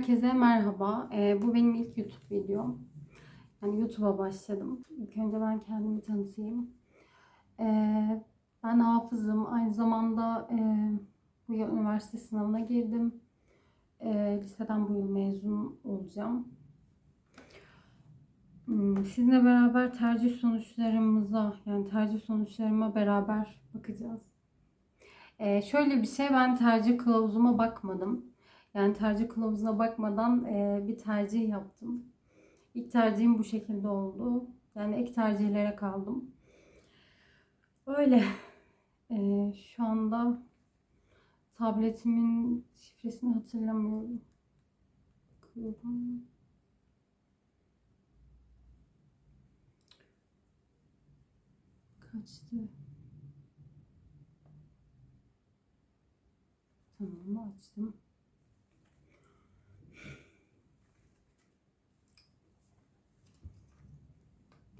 Herkese merhaba. Ee, bu benim ilk YouTube videom. Yani YouTube'a başladım. İlk önce ben kendimi tanıtayım. Ee, ben hafızım. Aynı zamanda e, bu yıl üniversite sınavına girdim. Ee, liseden bu yıl mezun olacağım. Hmm, Sizinle beraber tercih sonuçlarımıza, yani tercih sonuçlarıma beraber bakacağız. Ee, şöyle bir şey, ben tercih kılavuzuma bakmadım. Yani tercih kılavuzuna bakmadan e, bir tercih yaptım. İlk tercihim bu şekilde oldu. Yani ek tercihlere kaldım. Öyle. E, şu anda tabletimin şifresini hatırlamıyorum. Bakıyorum. Kaçtı? Tamam açtım.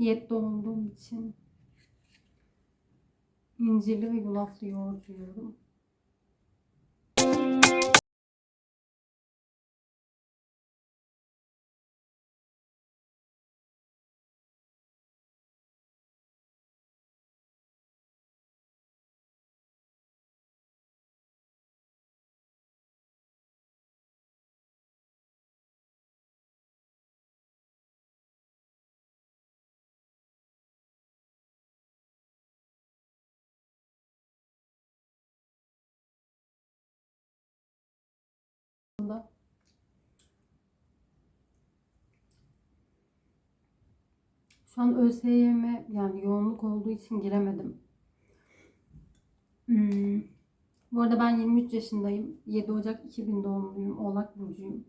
Diyette olduğum için incirli ve yulaflı yoğurt yiyorum. Da. Şu an ÖSYM yani yoğunluk olduğu için giremedim. Hmm. Bu arada ben 23 yaşındayım. 7 Ocak 2000 doğumluyum. Oğlak burcuyum.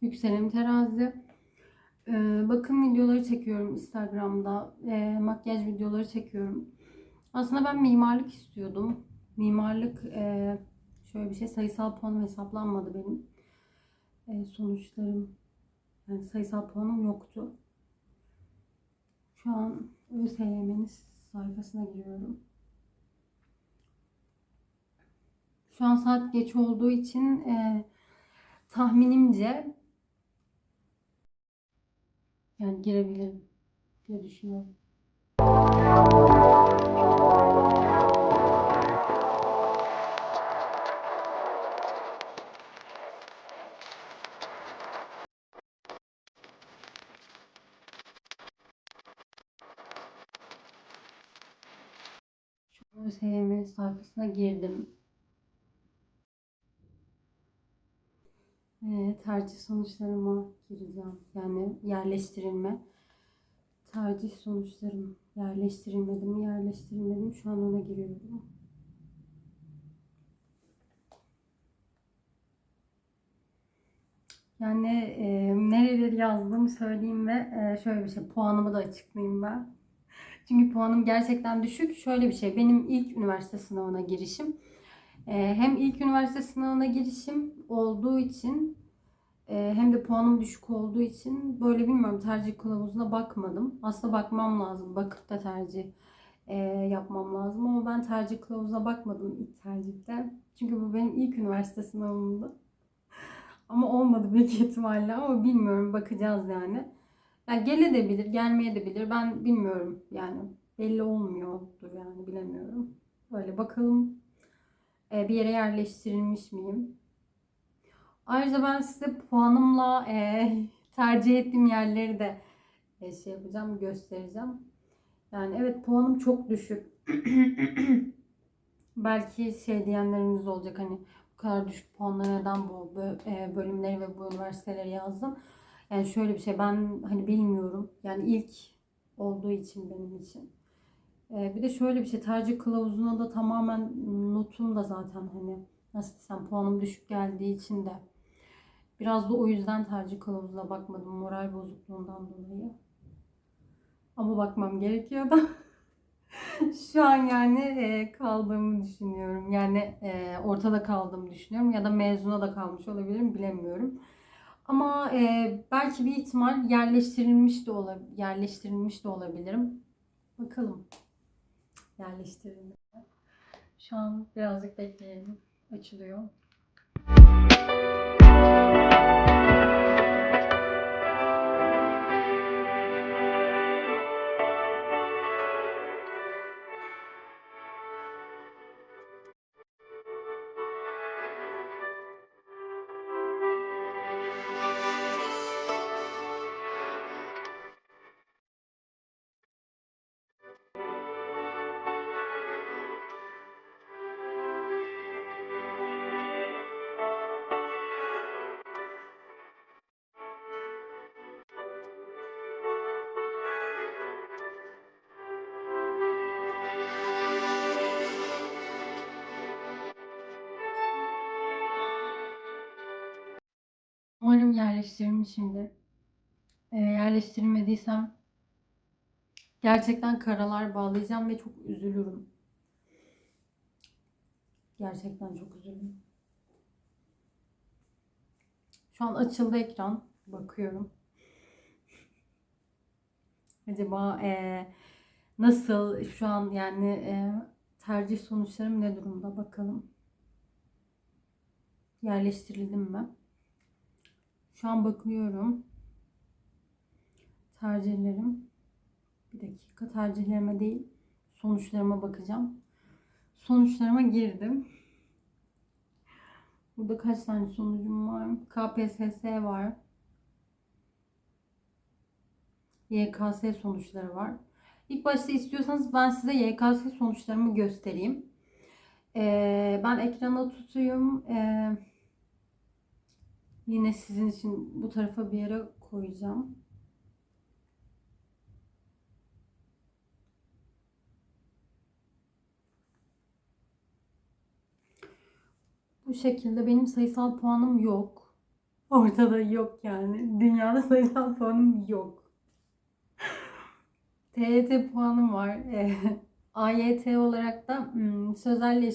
Yükselenim terazi. Ee, bakım videoları çekiyorum Instagram'da. Ee, makyaj videoları çekiyorum. Aslında ben mimarlık istiyordum. Mimarlık e, şöyle bir şey sayısal puanım hesaplanmadı benim. E, sonuçlarım yani sayısal puanım yoktu. Şu an ÖSYM'nin sayfasına giriyorum. Şu an saat geç olduğu için e, tahminimce yani girebilirim diye düşünüyorum. ÖSYM sayfasına girdim. Ee, tercih sonuçlarıma gireceğim. Yani yerleştirilme. Tercih sonuçlarım yerleştirilmedi mi yerleştirilmedi mi şu an ona giriyorum. Yani e, nereleri yazdığımı söyleyeyim ve e, şöyle bir şey puanımı da açıklayayım ben. Çünkü puanım gerçekten düşük. Şöyle bir şey benim ilk üniversite sınavına girişim. E, hem ilk üniversite sınavına girişim olduğu için e, hem de puanım düşük olduğu için böyle bilmiyorum tercih kılavuzuna bakmadım. Aslında bakmam lazım. Bakıp da tercih e, yapmam lazım ama ben tercih kılavuzuna bakmadım ilk tercihte. Çünkü bu benim ilk üniversite sınavımdı. Ama olmadı büyük ihtimalle ama bilmiyorum bakacağız yani. Yani gelebilir, gelmeye de. Ben bilmiyorum yani. Belli olmuyordur yani bilemiyorum. Böyle bakalım e, bir yere yerleştirilmiş miyim? Ayrıca ben size puanımla e, tercih ettiğim yerleri de e, şey yapacağım, göstereceğim. Yani evet puanım çok düşük. Belki şey diyenleriniz olacak hani bu kadar düşük puanla neden bu e, bölümleri ve bu üniversiteleri yazdım. Yani şöyle bir şey ben hani bilmiyorum. Yani ilk olduğu için benim için. E, bir de şöyle bir şey tercih kılavuzuna da tamamen notum da zaten hani nasıl desem puanım düşük geldiği için de biraz da o yüzden tercih kılavuzuna bakmadım moral bozukluğundan dolayı. Ama bakmam gerekiyor da. Şu an yani e, kaldığımı düşünüyorum. Yani e, ortada kaldığımı düşünüyorum ya da mezuna da kalmış olabilirim bilemiyorum. Ama e, belki bir ihtimal yerleştirilmiş de olabilir, yerleştirilmiş de olabilirim. Bakalım. Yerleştirilmiş. Şu an birazcık bekleyelim. Açılıyor. Yerleştirmişimdir. Ee, yerleştirmediysem gerçekten karalar bağlayacağım ve çok üzülürüm. Gerçekten çok üzüldüm. Şu an açıldı ekran. Bakıyorum. Acaba eee, nasıl şu an yani eee, tercih sonuçlarım ne durumda bakalım. Yerleştirildim mi? Şu an bakıyorum. Tercihlerim. Bir dakika tercihlerime değil sonuçlarıma bakacağım. Sonuçlarıma girdim. Burada kaç tane sonucum var? KPSS var. YKS sonuçları var. İlk başta istiyorsanız ben size YKS sonuçlarımı göstereyim. Ee, ben ekrana tutayım. Ee, yine sizin için bu tarafa bir yere koyacağım. Bu şekilde benim sayısal puanım yok. Ortada yok yani. Dünyada sayısal puanım yok. TYT puanım var. AYT olarak da hmm, sözelle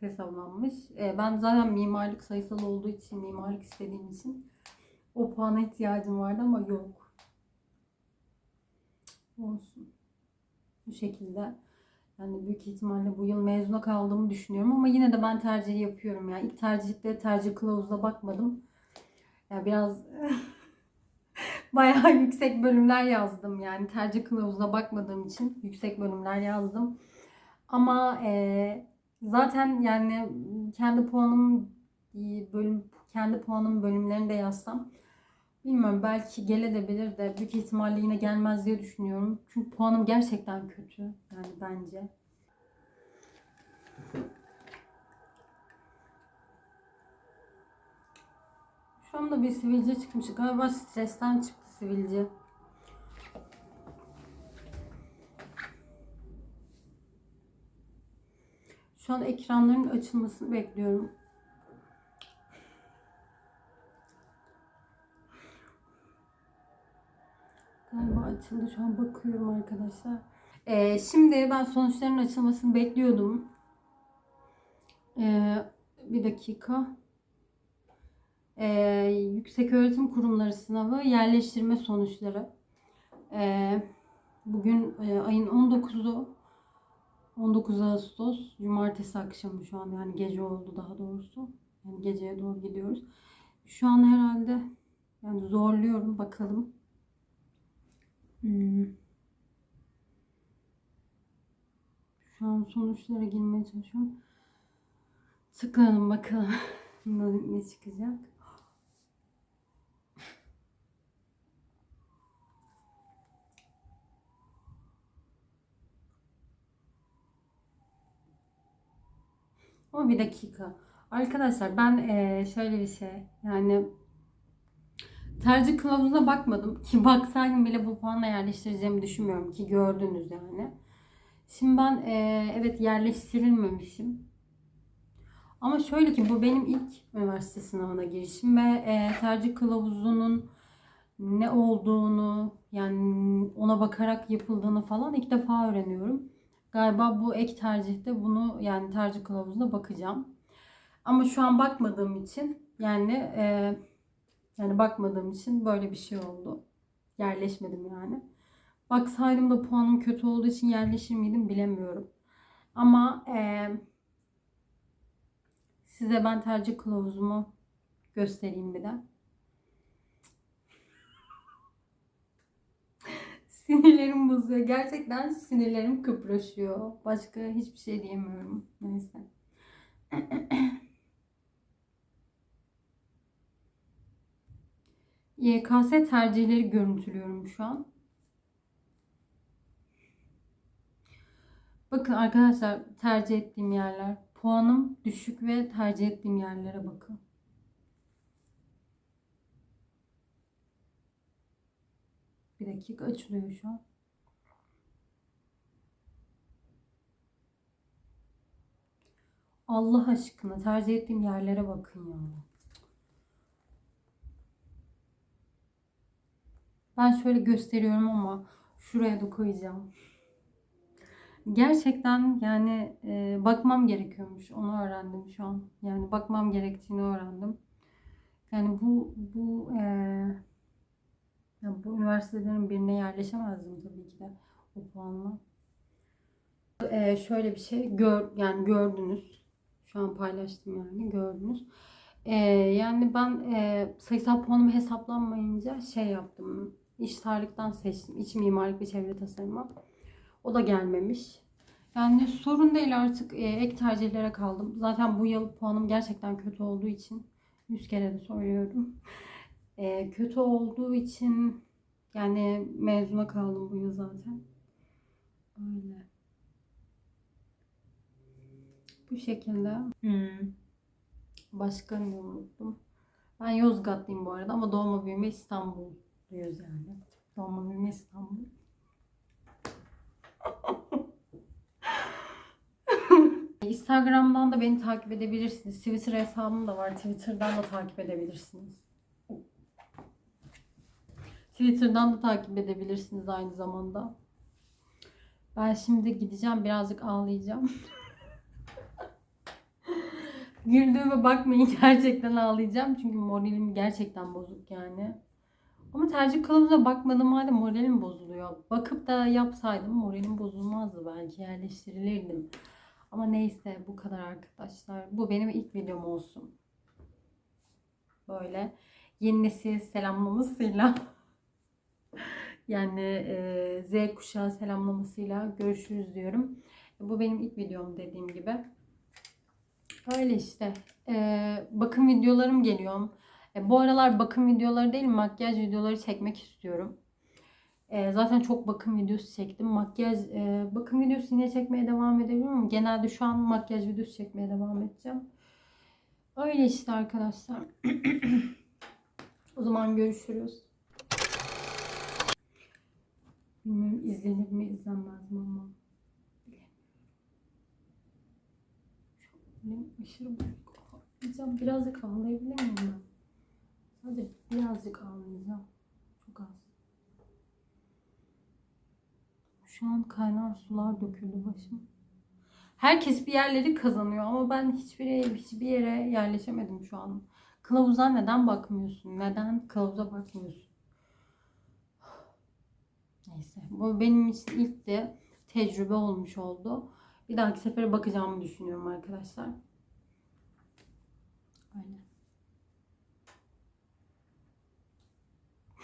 hesaplanmış. Eee, ben zaten mimarlık sayısal olduğu için, mimarlık istediğim için o puana ihtiyacım vardı ama yok. Olsun. Bu şekilde. Yani büyük ihtimalle bu yıl mezuna kaldığımı düşünüyorum ama yine de ben tercih yapıyorum ya. İlk tercihte tercih kılavuzuna bakmadım. Ya biraz bayağı yüksek bölümler yazdım yani tercih kılavuzuna bakmadığım için yüksek bölümler yazdım. Ama e, zaten yani kendi puanım bölüm kendi puanım bölümlerini de yazsam bilmiyorum belki gelebilir de büyük ihtimalle yine gelmez diye düşünüyorum. Çünkü puanım gerçekten kötü yani bence. Şu anda bir sivilce çıkmış. Galiba stresten çıktı sivilce. Şu an ekranların açılmasını bekliyorum. Galiba açıldı. Şu an bakıyorum arkadaşlar. Ee, şimdi ben sonuçların açılmasını bekliyordum. Ee, bir dakika. Ee, Yüksek Öğretim Kurumları sınavı yerleştirme sonuçları. Ee, bugün e, ayın 19'u 19 Ağustos Cumartesi akşamı şu an yani gece oldu daha doğrusu. Yani geceye doğru gidiyoruz. Şu an herhalde yani zorluyorum bakalım. Hmm. Şu an sonuçlara girmeye çalışıyorum. Tıklayalım bakalım ne çıkacak. Ama bir dakika. Arkadaşlar ben eee, şöyle bir şey yani tercih kılavuzuna bakmadım ki baksaydım bile bu puanla yerleştireceğimi düşünmüyorum ki gördünüz yani. Şimdi ben eee, evet yerleştirilmemişim. Ama şöyle ki bu benim ilk üniversite sınavına girişim ve eee, tercih kılavuzunun ne olduğunu yani ona bakarak yapıldığını falan ilk defa öğreniyorum. Galiba bu ek tercihte bunu yani tercih kılavuzuna bakacağım. Ama şu an bakmadığım için yani e, yani bakmadığım için böyle bir şey oldu. Yerleşmedim yani. Baksaydım da puanım kötü olduğu için yerleşir miydim bilemiyorum. Ama e, size ben tercih kılavuzumu göstereyim bir de. Sinirlerim bozuyor. Gerçekten sinirlerim kıpraşıyor. Başka hiçbir şey diyemiyorum. Neyse. YKS tercihleri görüntülüyorum şu an. Bakın arkadaşlar tercih ettiğim yerler. Puanım düşük ve tercih ettiğim yerlere bakın. Bir dakika açılıyor şu an. Allah aşkına tercih ettiğim yerlere bakın ya. Ben şöyle gösteriyorum ama şuraya da koyacağım. Gerçekten yani e, bakmam gerekiyormuş. Onu öğrendim şu an. Yani bakmam gerektiğini öğrendim. Yani bu bu e, ya bu üniversitelerin birine yerleşemezdim tabii ki de o puanla. E, şöyle bir şey gör yani gördünüz. Şu an paylaştım yani gördünüz. E, yani ben e, sayısal puanım hesaplanmayınca şey yaptım. İş tarihten seçtim. İç mimarlık ve çevre tasarımı. O da gelmemiş. Yani sorun değil artık e, ek tercihlere kaldım. Zaten bu yıl puanım gerçekten kötü olduğu için 100 kere de söylüyorum. E, kötü olduğu için yani mezuna kaldım bu yıl zaten. Öyle. Bu şekilde. Hmm. Başka ne unuttum? Ben Yozgatlıyım bu arada ama doğma büyüme İstanbulluyuz yani. Doğma büyüme İstanbul. Instagram'dan da beni takip edebilirsiniz. Twitter hesabım da var. Twitter'dan da takip edebilirsiniz. Twitter'dan da takip edebilirsiniz aynı zamanda. Ben şimdi gideceğim birazcık ağlayacağım. Güldüğüme bakmayın gerçekten ağlayacağım. Çünkü moralim gerçekten bozuk yani. Ama tercih kılavuzuna bakmadığım halde moralim bozuluyor. Bakıp da yapsaydım moralim bozulmazdı belki yerleştirilirdim. Ama neyse bu kadar arkadaşlar. Bu benim ilk videom olsun. Böyle yeni nesil selamlamasıyla yani e, Z kuşağı selamlamasıyla görüşürüz diyorum. Bu benim ilk videom dediğim gibi. Öyle işte. E, bakım videolarım geliyor. E, bu aralar bakım videoları değil makyaj videoları çekmek istiyorum. E, zaten çok bakım videosu çektim. Makyaj e, bakım videosu yine çekmeye devam edebilirim ama genelde şu an makyaj videosu çekmeye devam edeceğim. Öyle işte arkadaşlar. o zaman görüşürüz. Bilmiyorum izlenir mi izlenmez mi ama. Benim aşırı bozuk. Ağlayacağım. Birazcık ağlayabilir miyim ben? Sadece birazcık ağlayacağım. Çok az. Şu an kaynar sular döküldü başıma. Herkes bir yerleri kazanıyor ama ben hiçbir yere, hiçbir yere yerleşemedim şu an. Kılavuza neden bakmıyorsun? Neden kılavuza bakmıyorsun? Neyse bu benim için ilk de tecrübe olmuş oldu. Bir dahaki sefere bakacağımı düşünüyorum arkadaşlar. Öyle.